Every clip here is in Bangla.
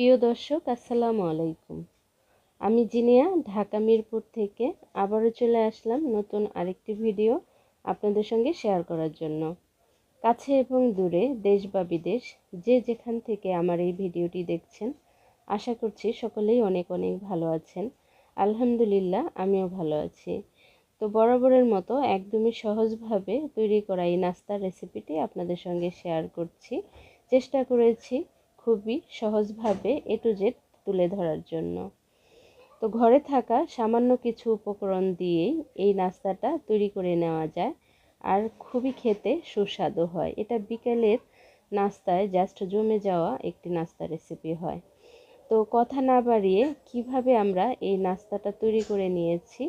প্রিয় দর্শক, আসসালামু আলাইকুম। আমি জিনিয়া, ঢাকা মিরপুর থেকে আবারও চলে আসলাম নতুন আরেকটি ভিডিও আপনাদের সঙ্গে শেয়ার করার জন্য। কাছে এবং দূরে, দেশ বা বিদেশ, যে যেখান থেকে আমার এই ভিডিওটি দেখছেন, আশা করছি সকলেই অনেক অনেক ভালো আছেন। আলহামদুলিল্লাহ, আমিও ভালো আছি। তো বরাবরের মতো একদমই সহজভাবে তৈরি করা এই নাস্তার রেসিপিটি আপনাদের সঙ্গে শেয়ার করছি। চেষ্টা করেছি খুবই সহজভাবে এ টু জেড তুলে ধরার জন্য। তো ঘরে থাকা সামান্য কিছু উপকরণ দিয়েই এই নাস্তাটা তৈরি করে নেওয়া যায়। আর খুবই খেতে সুস্বাদু হয়। এটা বিকেলের নাস্তায় জাস্ট জমে যাওয়া একটি নাস্তা রেসিপি হয়। তো কথা না বাড়িয়ে কীভাবে আমরা এই নাস্তাটা তৈরি করে নিয়েছি,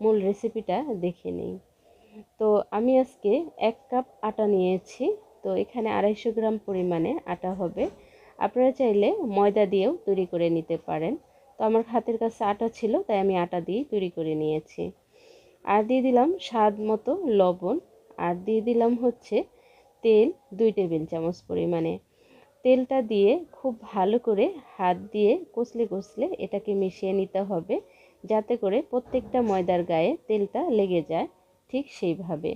মূল রেসিপিটা দেখে নিই। তো আমি আজকে এক কাপ আটা নিয়েছি। তো এখানে আড়াইশো গ্রাম পরিমাণে আটা হবে। আপনারা চাইলে ময়দা দিয়েও তৈরি করে নিতে পারেন। তো আমার হাতের কাছে আটা ছিল, তাই আমি আটা দিয়েই তৈরি করে নিয়েছি। আর দিয়ে দিলাম স্বাদ মতো লবণ। আর দিয়ে দিলাম হচ্ছে তেল, দুই টেবিল চামচ পরিমাণে। তেলটা দিয়ে খুব ভালো করে হাত দিয়ে কষলে কষলে এটাকে মিশিয়ে নিতে হবে, যাতে করে প্রত্যেকটা ময়দার গায়ে তেলটা লেগে যায় ঠিক সেইভাবে।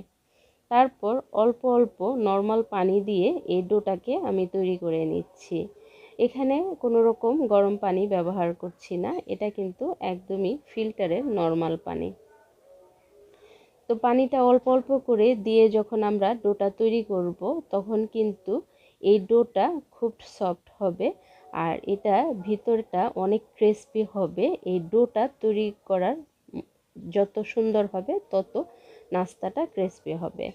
তারপর অল্প অল্প নর্মাল পানি দিয়ে এই ডোটাকে আমি তৈরি করে নিচ্ছি। এখানে কোনো রকম গরম পানি ব্যবহার করছি না, এটা কিন্তু একদমই ফিল্টারের নর্মাল পানি। তো পানিটা অল্প অল্প করে দিয়ে যখন আমরা ডোটা তৈরি করব, তখন কিন্তু এই ডোটা খুব সফট হবে আর এটা ভিতরটা অনেক ক্রিসপি হবে। এই ডোটা তৈরি করার যত সুন্দর হবে, তত নাস্তাটা ক্রিসপি হবে।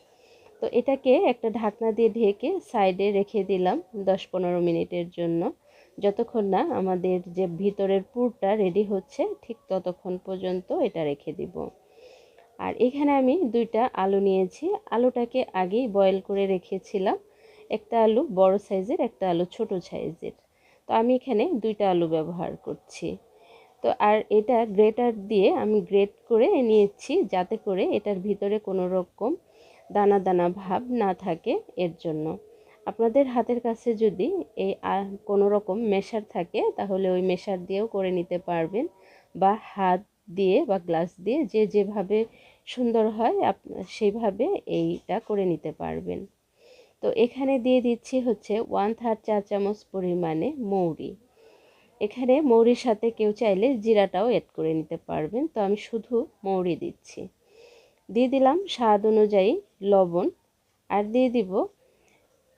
তো এটাকে একটা ঢাকনা দিয়ে ঢেকে সাইডে রেখে দিলাম দশ পনেরো মিনিটের জন্য। যতক্ষণ না আমাদের যে ভিতরের পুরটা রেডি হচ্ছে, ঠিক ততক্ষণ পর্যন্ত এটা রেখে দিব। আর এখানে আমি দুইটা আলু নিয়েছি। আলুটাকে আগেই বয়েল করে রেখেছিলাম। একটা আলু বড় সাইজের একটা আলু ছোট সাইজের তো আমি এখানে দুইটা আলু ব্যবহার করছি। তো আর এটা গ্রেটার দিয়ে আমি গ্রেট করে নিয়েছি যাতে করে এটার ভিতরে কোনো রকম দানা দানা ভাব না থাকে এর জন্য। আপনাদের হাতের কাছে যদি এই কোনো রকম মেশার থাকে, তাহলে ওই মেশার দিয়েও করে নিতে পারবেন বা হাত দিয়ে বা গ্লাস দিয়ে যে যেভাবে সুন্দর হয়, আপ, সেইভাবে এইটা করে নিতে পারবেন। তো এখানে দিয়ে দিচ্ছি হচ্ছে ওয়ান থার্ড চা চামচ পরিমাণে মৌরি। এখানে মৌরির সাথে কেউ চাইলে জিরাটাও অ্যাড করে নিতে পারবেন। তো আমি শুধু মৌরি দিচ্ছি। দিয়ে দিলাম স্বাদ অনুযায়ী লবণ আর দিয়ে দিব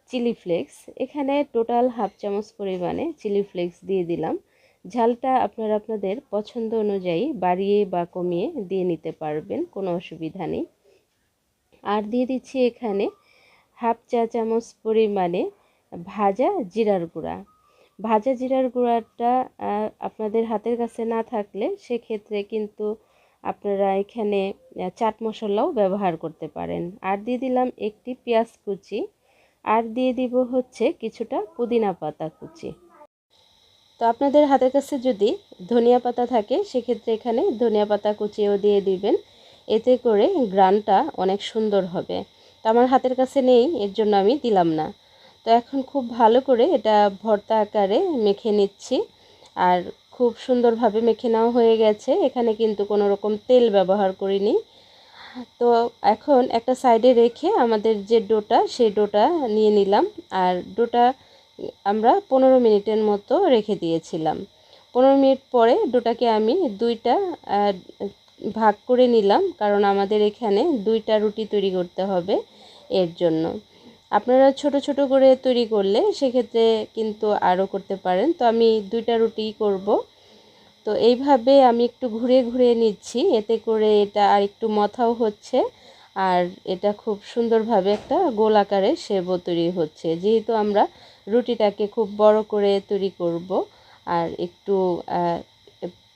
চিলি ফ্লেক্স। এখানে টোটাল হাফ চামচ পরিমাণে চিলি ফ্লেক্স দিয়ে দিলাম। ঝালটা আপনারা আপনাদের পছন্দ অনুযায়ী বাড়িয়ে বা কমিয়ে দিয়ে নিতে পারবেন, কোনো অসুবিধা নেই। আর দিয়ে দিচ্ছি এখানে হাফ চা চামচ পরিমাণে ভাজা জিরার গুঁড়া। ভাজা জিরার গুঁড়াটা আপনাদের হাতের কাছে না থাকলে সেক্ষেত্রে কিন্তু আপনারা এখানে চাট মশলাও ব্যবহার করতে পারেন। আর দিয়ে দিলাম একটি পেঁয়াজ কুচি। আর দিয়ে দিব হচ্ছে কিছুটা পুদিনা পাতা কুচি। তো আপনাদের হাতের কাছে যদি ধনিয়া পাতা থাকে, সেক্ষেত্রে এখানে ধনিয়া পাতা কুচিও দিয়ে দিবেন। এতে করে গ্রানটা অনেক সুন্দর হবে। তো আমার হাতের কাছে নেই, এর জন্য আমি দিলাম না। তো এখন খুব ভালো করে এটা ভর্তা আকারে মেখে নিচ্ছি। আর খুব সুন্দরভাবে মেখে নেওয়া হয়ে গেছে। এখানে কিন্তু কোনো রকম তেল ব্যবহার করিনি। তো এখন একটা সাইডে রেখে আমাদের যে ডোটা, সেই ডোটা নিয়ে নিলাম। আর ডোটা আমরা পনেরো মিনিটের মতো রেখে দিয়েছিলাম। পনেরো মিনিট পরে ডোটাকে আমি দুইটা ভাগ করে নিলাম। কারণ আমাদের এখানে দুইটা রুটি তৈরি করতে হবে এর জন্য। আপনারা ছোট ছোট করে তৈরি করলে সেক্ষেত্রে কিন্তু আরও করতে পারেন। তো আমি দুইটা রুটি করব। তো এইভাবে আমি একটু ঘুরে ঘুরে নিচ্ছি। এতে করে এটা আর একটু মথাও হচ্ছে আর এটা খুব সুন্দরভাবে একটা গোল আকারে সেবও তৈরি হচ্ছে। যেহেতু আমরা রুটিটাকে খুব বড় করে তৈরি করব আর একটু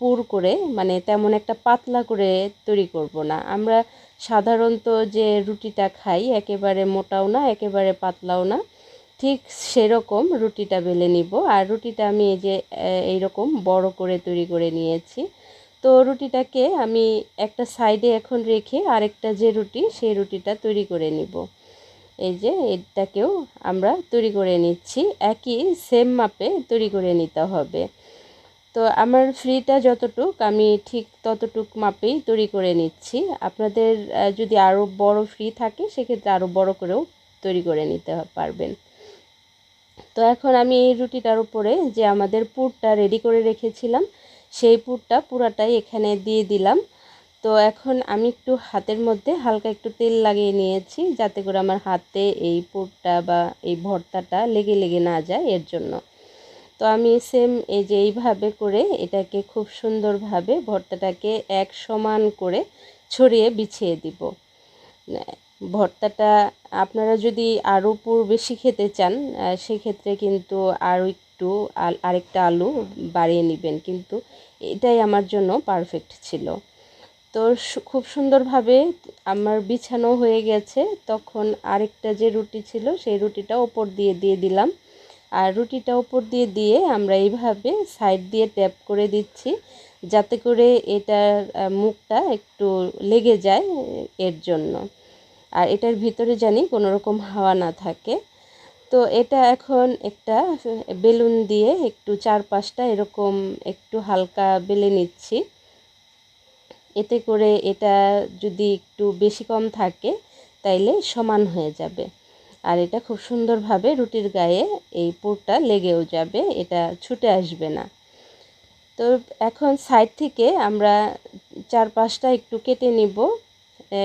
পুর করে মানে তেমন একটা পাতলা করে তৈরি করব না। আমরা সাধারণত যে রুটিটা খাই একেবারে মোটাও না, একেবারে পাতলাও না, ঠিক সেরকম রুটিটা বেলে নিব। আর রুটিটা আমি এই যে এইরকম বড় করে তৈরি করে নিয়েছি। তো রুটিটাকে আমি একটা সাইডে এখন রেখে আরেকটা যে রুটি, সেই রুটিটা তৈরি করে নিব। এই যে, এটাকেও আমরা তৈরি করে নিচ্ছি। একই সেম মাপে তৈরি করে নিতে হবে। তো আমার ফ্রিটা যতটুক, আমি ঠিক ততটুক মাপেই তৈরি করে নিচ্ছি। আপনাদের যদি আরও বড় ফ্রি থাকে, সেক্ষেত্রে আরও বড় করেও তৈরি করে নিতে পারবেন। তো এখন আমি এই রুটিটার উপরে যে আমাদের পুরটা রেডি করে রেখেছিলাম, সেই পুরটা পুরাটাই এখানে দিয়ে দিলাম। তো এখন আমি একটু হাতের মধ্যে হালকা একটু তেল লাগিয়ে নিয়েছি, যাতে করে আমার হাতে এই পুরটা বা এই ভর্তাটা লেগে লেগে না যায় এর জন্য। তো আমি সেম এই যে এইভাবে করে এটাকে খুব সুন্দরভাবে ভর্তাটাকে এক সমান করে ছড়িয়ে বিছিয়ে দিব। ভর্তাটা আপনারা যদি আরও পুর বেশি খেতে চান সেক্ষেত্রে কিন্তু আরও একটু আরেকটা আলু বাড়িয়ে নেবেন। কিন্তু এটাই আমার জন্য পারফেক্ট ছিল। তো খুব সুন্দরভাবে আমার বিছানো হয়ে গেছে। তখন আরেকটা যে রুটি ছিল, সেই রুটিটা ওপর দিয়ে দিয়ে দিলাম। আর রুটিটা ওপর দিয়ে দিয়ে আমরা এইভাবে সাইড দিয়ে ট্যাপ করে দিচ্ছি যাতে করে এটার মুখটা একটু লেগে যায় এর জন্য। আর এটার ভিতরে জানি কোনো রকম হাওয়া না থাকে। তো এটা এখন একটা বেলুন দিয়ে একটু চারপাশটা এরকম একটু হালকা বেলে নিচ্ছি। এতে করে এটা যদি একটু বেশি কম থাকে তাইলে সমান হয়ে যাবে। আর এটা খুব সুন্দরভাবে রুটির গায়ে এই পুরটা লেগেও যাবে, এটা ছুটে আসবে না। তো এখন সাইড থেকে আমরা চার পাঁচটা একটু কেটে নিব,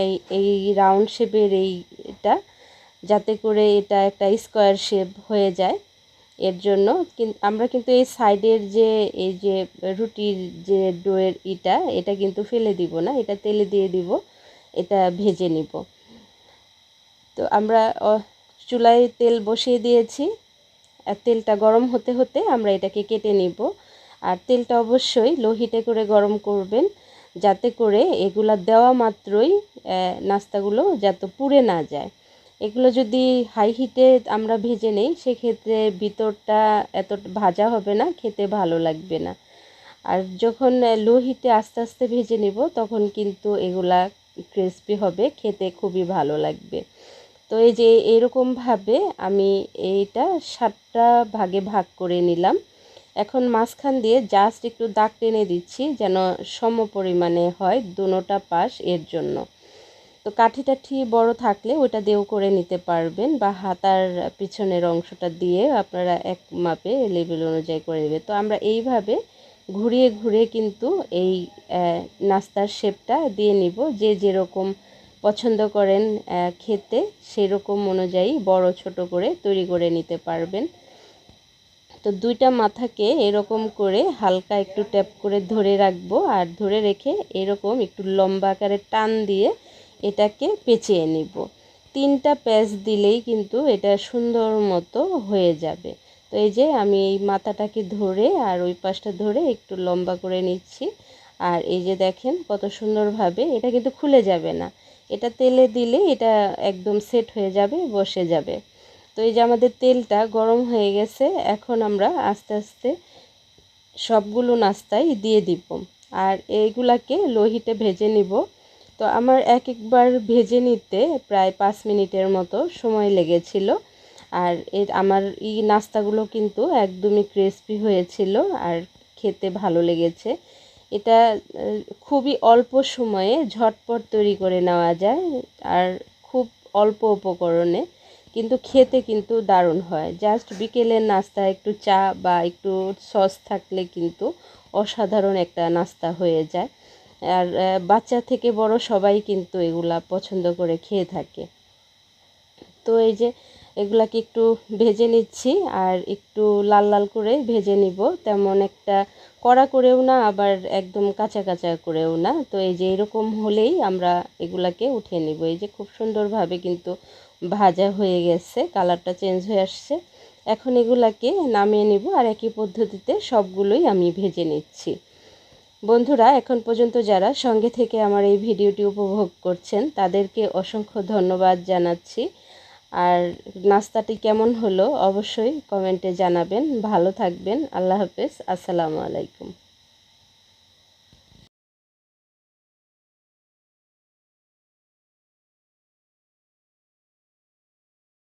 এই এই রাউন্ড শেপের এইটা, যাতে করে এটা একটা স্কোয়ার শেপ হয়ে যায়। এর জন্য আমরা কিন্তু এই সাইডের যে, এই যে রুটির যে ডোয়ের ইটা, এটা কিন্তু ফেলে দিব না, এটা তেলে দিয়ে দিব, এটা ভেজে নিব। তো আমরা চুলায় তেল বসিয়ে দিয়েছি। আর তেলটা গরম হতে হতে আমরা এটাকে কেটে নিব। আর তেলটা অবশ্যই লো হিটে করে গরম করবেন, যাতে করে এগুলা দেওয়া মাত্রই নাস্তাগুলো যাতে পুড়ে না যায়। এগুলো যদি হাই হিটে আমরা ভেজে নেই, সেক্ষেত্রে ভিতরটা এত ভাজা হবে না, খেতে ভালো লাগবে না। আর যখন লো হিটে আস্তে আস্তে ভেজে নিব, তখন কিন্তু এগুলা ক্রিসপি হবে, খেতে খুবই ভালো লাগবে। তো এই যে এরকমভাবে আমি এইটা সাতটা ভাগে ভাগ করে নিলাম। এখন মাঝখান দিয়ে জাস্ট একটু দাগ টেনে দিচ্ছি যেন সম পরিমাণে হয় দুনোটা পাশ এর জন্য। তো কাঠি টাঠি বড় থাকলে ওটা দিয়েও করে নিতে পারবেন বা হাতার পিছনের অংশটা দিয়ে আপনারা এক মাপে লেবেল অনুযায়ী করে নেবে তো আমরা এইভাবে ঘুরিয়ে ঘুরিয়ে কিন্তু এই নাস্তার শেপটা দিয়ে নিব। যে যেরকম পছন্দ করেন খেতে, সেরকম অনুযায়ী বড় ছোট করে তৈরি করে নিতে পারবেন। তো দুইটা মাথাকে এরকম করে হালকা একটু ট্যাপ করে ধরে রাখব আর ধরে রেখে এরকম একটু লম্বা আকারে টান দিয়ে এটাকে পেঁচিয়ে নিব। তিনটা প্যাচ দিলেই কিন্তু এটা সুন্দর মতো হয়ে যাবে। তো এই যে আমি এই মাথাটাকে ধরে আর ওই পাশটা ধরে একটু লম্বা করে নিচ্ছি। আর এই যে দেখেন কত সুন্দরভাবে এটা কিন্তু খুলে যাবে না। এটা তেলে দিলে এটা একদম সেট হয়ে যাবে, বসে যাবে। তো এই যে আমাদের তেলটা গরম হয়ে গেছে, এখন আমরা আস্তে আস্তে সবগুলো নাস্তায় দিয়ে দিব। আর এইগুলাকে লোহিতে ভেজে নিব। তো আমার এক একবার ভেজে নিতে প্রায় পাঁচ মিনিটের মতো সময় লেগেছিল। আর এর, আমার এই নাস্তাগুলো কিন্তু একদমই ক্রিসপি হয়েছিল আর খেতে ভালো লেগেছে। এটা খুবই অল্প সময়ে ঝটপট তৈরি করে নেওয়া যায়, আর খুব অল্প উপকরণে, কিন্তু খেতে কিন্তু দারুণ হয়। জাস্ট বিকেলের নাস্তা, একটু চা বা একটু সস থাকলে কিন্তু অসাধারণ একটা নাস্তা হয়ে যায়। আর বাচ্চা থেকে বড় সবাই কিন্তু এগুলা পছন্দ করে খেয়ে থাকে। তো এই যে এগুলাকে একটু ভেজে নিচ্ছি আর একটু লাল লাল করে ভেজে নিব। তেমন একটা কড়া করেও না, আবার একদম কাঁচা কাঁচা করেও না। তো এই যে এরকম হলেই আমরা এগুলাকে উঠিয়ে নিব। এই যে খুব সুন্দরভাবে কিন্তু ভাজা হয়ে গেছে, কালারটা চেঞ্জ হয়ে আসছে। এখন এগুলাকে নামিয়ে নিব আর একই পদ্ধতিতে সবগুলোই আমি ভেজে নিচ্ছি। বন্ধুরা, এখন পর্যন্ত যারা সঙ্গে থেকে আমার এই ভিডিওটি উপভোগ করছেন, তাদেরকে অসংখ্য ধন্যবাদ জানাচ্ছি। আর নাস্তাটি কেমন হলো অবশ্যই কমেন্টে জানাবেন। ভালো থাকবেন। আল্লাহ হাফেজ। আসসালামু আলাইকুম।